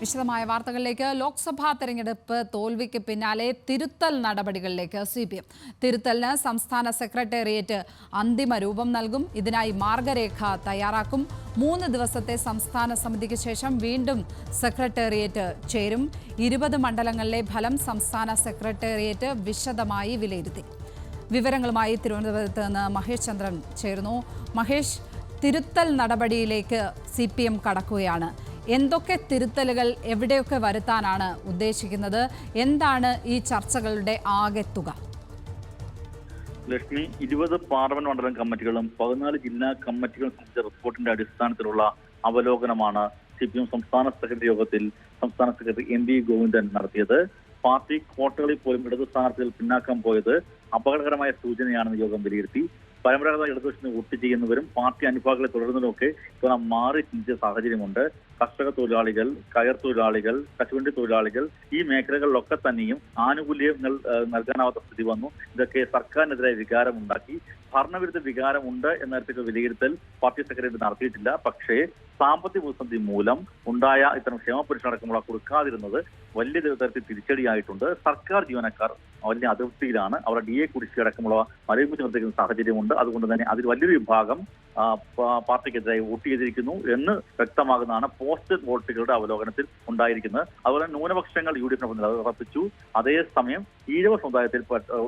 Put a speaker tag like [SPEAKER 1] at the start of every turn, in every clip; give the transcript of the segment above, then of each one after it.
[SPEAKER 1] വിശദമായ വാർത്തകളിലേക്ക്. ലോക്സഭാ തെരഞ്ഞെടുപ്പ് തോൽവിക്ക് പിന്നാലെ തിരുത്തൽ നടപടികളിലേക്ക് സി പി എം തിരുത്തലിന് സംസ്ഥാന സെക്രട്ടേറിയറ്റ് അന്തിമ രൂപം നൽകും. ഇതിനായി മാർഗരേഖ തയ്യാറാക്കും. മൂന്ന് ദിവസത്തെ സംസ്ഥാന സമിതിക്ക് ശേഷം വീണ്ടും സെക്രട്ടേറിയറ്റ് ചേരും. ഇരുപത് മണ്ഡലങ്ങളിലെ ഫലം സംസ്ഥാന സെക്രട്ടേറിയറ്റ് വിശദമായി വിലയിരുത്തി. വിവരങ്ങളുമായി തിരുവനന്തപുരത്ത് നിന്ന് മഹേഷ് ചന്ദ്രൻ ചേർന്നു മഹേഷ് തിരുത്തൽ നടപടിയിലേക്ക് സി പി എം കടക്കുകയാണ്. എന്തൊക്കെ തിരുത്തലുകൾ എവിടെയൊക്കെ വരുത്താനാണ് ഉദ്ദേശിക്കുന്നത്? എന്താണ് ഈ ചർച്ചകളുടെ ആകെ തുക?
[SPEAKER 2] ലക്ഷ്മി ഇരുപത് പാർലമെന്റ് മണ്ഡലം കമ്മിറ്റികളും പതിനാല് ജില്ലാ കമ്മിറ്റികളും സംബന്ധിച്ച റിപ്പോർട്ടിന്റെ അടിസ്ഥാനത്തിലുള്ള അവലോകനമാണ് സി പി എം സംസ്ഥാന സെക്രട്ടറി യോഗത്തിൽ സംസ്ഥാന സെക്രട്ടറി എം വി ഗോവിന്ദൻ നടത്തിയത്. പാർട്ടി കോട്ടകളിൽ പോലും ഇടതു സ്ഥാനാർത്ഥികൾ പിന്നാക്കം പോയത് അപകടകരമായ സൂചനയാണെന്ന് യോഗം വിലയിരുത്തി. പരമ്പരാഗത ഇടതുപക്ഷത്തിന് വോട്ട് ചെയ്യുന്നവരും പാർട്ടി അനുഭാഗങ്ങളെ തുടരുന്നതുമൊക്കെ ഇപ്പോൾ മാറി ചിന്തിച്ച സാഹചര്യമുണ്ട്. കർഷക തൊഴിലാളികൾ കയർ തൊഴിലാളികൾ കശുവണ്ടി തൊഴിലാളികൾ ഈ മേഖലകളിലൊക്കെ തന്നെയും ആനുകൂല്യങ്ങൾ നൽകാനാവാത്ത സ്ഥിതി വന്നു. ഇതൊക്കെ സർക്കാരിനെതിരെ വികാരമുണ്ടാക്കി. ഭരണവിരുദ്ധ വികാരമുണ്ട് എന്ന തരത്തിലുള്ള വിലയിരുത്തൽ പാർട്ടി സെക്രട്ടറി നടത്തിയിട്ടില്ല. പക്ഷേ സാമ്പത്തിക പ്രതിസന്ധി മൂലം ഉണ്ടായ ഇത്തരം ക്ഷേമപരീക്ഷ അടക്കമുള്ള കൊടുക്കാതിരുന്നത് വലിയ തരത്തിൽ തിരിച്ചടിയായിട്ടുണ്ട്. സർക്കാർ ജീവനക്കാർ വലിയ അതിർത്തിയിലാണ് അവരുടെ ഡി എ കുടിശ്ശിക അടക്കമുള്ള മരവിപ്പിച്ച് നിർത്തിക്കുന്ന സാഹചര്യമുണ്ട്. അതുകൊണ്ട് തന്നെ അതിൽ വലിയൊരു വിഭാഗം പാർട്ടിക്കെതിരായി വോട്ട് ചെയ്തിരിക്കുന്നു എന്ന് വ്യക്തമാകുന്നതാണ് പോസ്റ്റ് വോട്ടുകളുടെ അവലോകനത്തിൽ ഉണ്ടായിരിക്കുന്നത്. അതുപോലെ ന്യൂനപക്ഷങ്ങൾ യു ഡി എഫിനൊപ്പം ഉറപ്പിച്ചു അതേസമയം ഈഴവ സമുദായത്തിൽ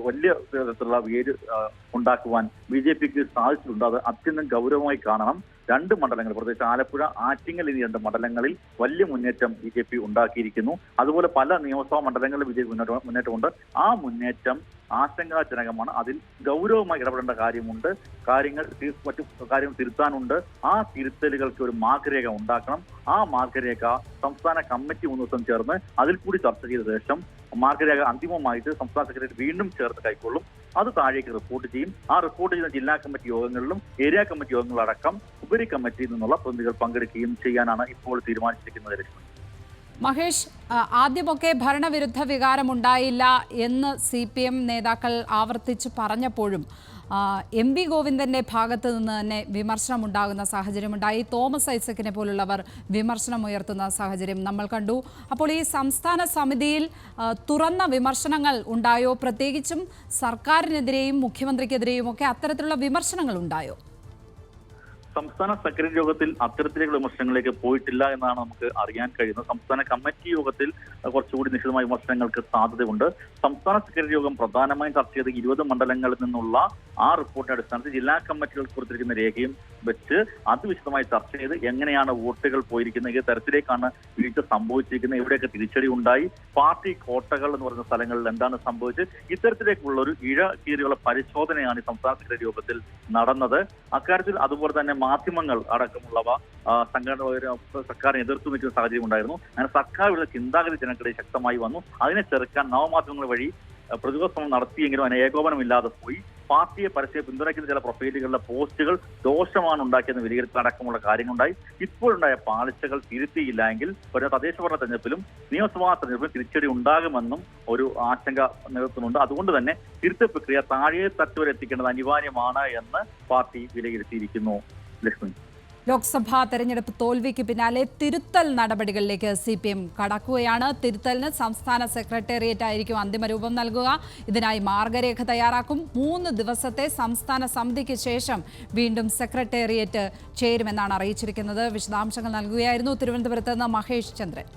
[SPEAKER 2] വലിയ തരത്തിലുള്ള വേര് ഉണ്ടാക്കുവാൻ ബി ജെ പിക്ക് സാധിച്ചിട്ടുണ്ട്. അത് അത്യന്തം ഗൗരവമായി കാണണം. രണ്ട് മണ്ഡലങ്ങൾ പ്രത്യേകിച്ച് ആലപ്പുഴ ആറ്റിങ്ങൽ എന്നീ രണ്ട് മണ്ഡലങ്ങളിൽ വലിയ മുന്നേറ്റം ബി ജെ പി ഉണ്ടാക്കിയിരിക്കുന്നു. അതുപോലെ പല നിയമസഭാ മണ്ഡലങ്ങളിലും ബി ജെ പി മുന്നേറ്റം മുന്നേറ്റമുണ്ട്. ആ മുന്നേറ്റം ആശങ്കാജനകമാണ്. അതിൽ ഗൗരവമായി ഇടപെടേണ്ട കാര്യമുണ്ട്. കാര്യങ്ങൾ മറ്റു കാര്യങ്ങൾ തിരുത്താനുണ്ട്. ആ തിരുത്തലുകൾക്ക് ഒരു മാർഗരേഖ ഉണ്ടാക്കണം. ആ മാർഗരേഖ സംസ്ഥാന കമ്മിറ്റി മൂന്ന് ദിവസം ചേർന്ന് അതിൽ കൂടി ചർച്ച ചെയ്ത ശേഷം മാർഗരേഖ അന്തിമമായിട്ട് സംസ്ഥാന സെക്രട്ടറി വീണ്ടും ചേർത്ത് കൈക്കൊള്ളും. അത് താഴേക്ക് റിപ്പോർട്ട് ചെയ്യും. ആ റിപ്പോർട്ട് ചെയ്യുന്ന ജില്ലാ കമ്മിറ്റി യോഗങ്ങളിലും ഏരിയ കമ്മിറ്റി യോഗങ്ങളടക്കം ഉപരി കമ്മിറ്റിയിൽ നിന്നുള്ള പ്രതിനിധികൾ പങ്കെടുക്കുകയും ചെയ്യാനാണ് ഇപ്പോൾ തീരുമാനിച്ചിരിക്കുന്നത് ലക്ഷ്മി.
[SPEAKER 1] മഹേഷ് ആദ്യമൊക്കെ ഭരണവിരുദ്ധ വികാരമുണ്ടായില്ല എന്ന് സി പി എം നേതാക്കൾ ആവർത്തിച്ച് പറഞ്ഞപ്പോഴും എം വി ഗോവിന്ദന്റെ ഭാഗത്ത് നിന്ന് തന്നെ വിമർശനമുണ്ടാകുന്ന സാഹചര്യമുണ്ടായി. തോമസ് ഐസക്കിനെ പോലുള്ളവർ വിമർശനമുയർത്തുന്ന സാഹചര്യം നമ്മൾ കണ്ടു. അപ്പോൾ ഈ സംസ്ഥാന സമിതിയിൽ തുറന്ന വിമർശനങ്ങൾ ഉണ്ടായോ? പ്രത്യേകിച്ചും സർക്കാരിനെതിരെയും മുഖ്യമന്ത്രിക്കെതിരെയും ഒക്കെ അത്തരത്തിലുള്ള വിമർശനങ്ങൾ ഉണ്ടായോ?
[SPEAKER 2] സംസ്ഥാന സെക്രട്ടറി യോഗത്തിൽ അത്തരത്തിലേക്കുള്ള വിമർശനങ്ങളിലേക്ക് പോയിട്ടില്ല എന്നാണ് നമുക്ക് അറിയാൻ കഴിയുന്നത്. സംസ്ഥാന കമ്മിറ്റി യോഗത്തിൽ കുറച്ചുകൂടി നിശ്ചിതമായ വിമർശനങ്ങൾക്ക് സാധ്യതയുണ്ട്. സംസ്ഥാന സെക്രട്ടറി യോഗം പ്രധാനമായും ചർച്ച ചെയ്ത് ഇരുപത് മണ്ഡലങ്ങളിൽ നിന്നുള്ള ആ റിപ്പോർട്ടിന്റെ അടിസ്ഥാനത്തിൽ ജില്ലാ കമ്മിറ്റികൾ കൊടുത്തിരിക്കുന്ന രേഖയും വെച്ച് അത് വിശദമായി ചർച്ച ചെയ്ത് എങ്ങനെയാണ് വോട്ടുകൾ പോയിരിക്കുന്നത് ഏത് തരത്തിലേക്കാണ് വീഴ്ച സംഭവിച്ചിരിക്കുന്നത് എവിടെയൊക്കെ തിരിച്ചടി ഉണ്ടായി പാർട്ടി കോട്ടകൾ എന്ന് പറയുന്ന സ്ഥലങ്ങളിൽ എന്താണ് സംഭവിച്ചത് ഇത്തരത്തിലേക്കുള്ള ഒരു ഇഴ കീറിയുള്ള പരിശോധനയാണ് ഈ സംസ്ഥാന സെക്രട്ടറി യോഗത്തിൽ നടന്നത്. അക്കാര്യത്തിൽ അതുപോലെ തന്നെ മാധ്യമങ്ങൾ അടക്കമുള്ളവ സംഘടന സർക്കാരിനെ എതിർത്തു നിൽക്കുന്ന സാഹചര്യം ഉണ്ടായിരുന്നു. അങ്ങനെ സർക്കാർ വിരുദ്ധ ചിന്താഗതി ജനങ്ങളുടെ ശക്തമായി വന്നു. അതിനെ ചെറുക്കാൻ നവമാധ്യമങ്ങൾ വഴി പ്രതിരോധ ശ്രമം നടത്തിയെങ്കിലും അതിന് ഏകോപനമില്ലാതെ പോയി. പാർട്ടിയെ പരസ്യം പിന്തുണയ്ക്കുന്ന ചില പ്രൊഫൈലുകളിലെ പോസ്റ്റുകൾ ദോഷമാണ് ഉണ്ടാക്കിയെന്ന് വിലയിരുത്തൽ അടക്കമുള്ള കാര്യങ്ങളുണ്ടായി. ഇപ്പോഴുണ്ടായ പാളിച്ചകൾ തിരുത്തിയില്ല എങ്കിൽ ഒരു തദ്ദേശ ഭരണ തെരഞ്ഞെടുപ്പിലും നിയമസഭാ തെരഞ്ഞെടുപ്പിലും തിരിച്ചടി ഉണ്ടാകുമെന്നും ഒരു ആശങ്ക നിലനിർത്തുന്നുണ്ട്. അതുകൊണ്ട് തന്നെ തിരുത്തൽ പ്രക്രിയ താഴെ തട്ട് വരെ എത്തിക്കേണ്ടത് അനിവാര്യമാണ് എന്ന് പാർട്ടി വിലയിരുത്തിയിരിക്കുന്നു.
[SPEAKER 1] ലോക്സഭാ തെരഞ്ഞെടുപ്പ് തോൽവിക്ക് പിന്നാലെ തിരുത്തൽ നടപടികളിലേക്ക് സി പി എം കടക്കുകയാണ്. തിരുത്തലിന് സംസ്ഥാന സെക്രട്ടേറിയറ്റ് ആയിരിക്കും അന്തിമരൂപം നൽകുക. ഇതിനായി മാർഗരേഖ തയ്യാറാക്കും. മൂന്ന് ദിവസത്തെ സംസ്ഥാന സമിതിക്ക് ശേഷം വീണ്ടും സെക്രട്ടേറിയറ്റ് ചേരുമെന്നാണ് അറിയിച്ചിരിക്കുന്നത്. വിശദാംശങ്ങൾ നൽകുകയായിരുന്നു തിരുവനന്തപുരത്ത് നിന്ന് മഹേഷ് ചന്ദ്രൻ.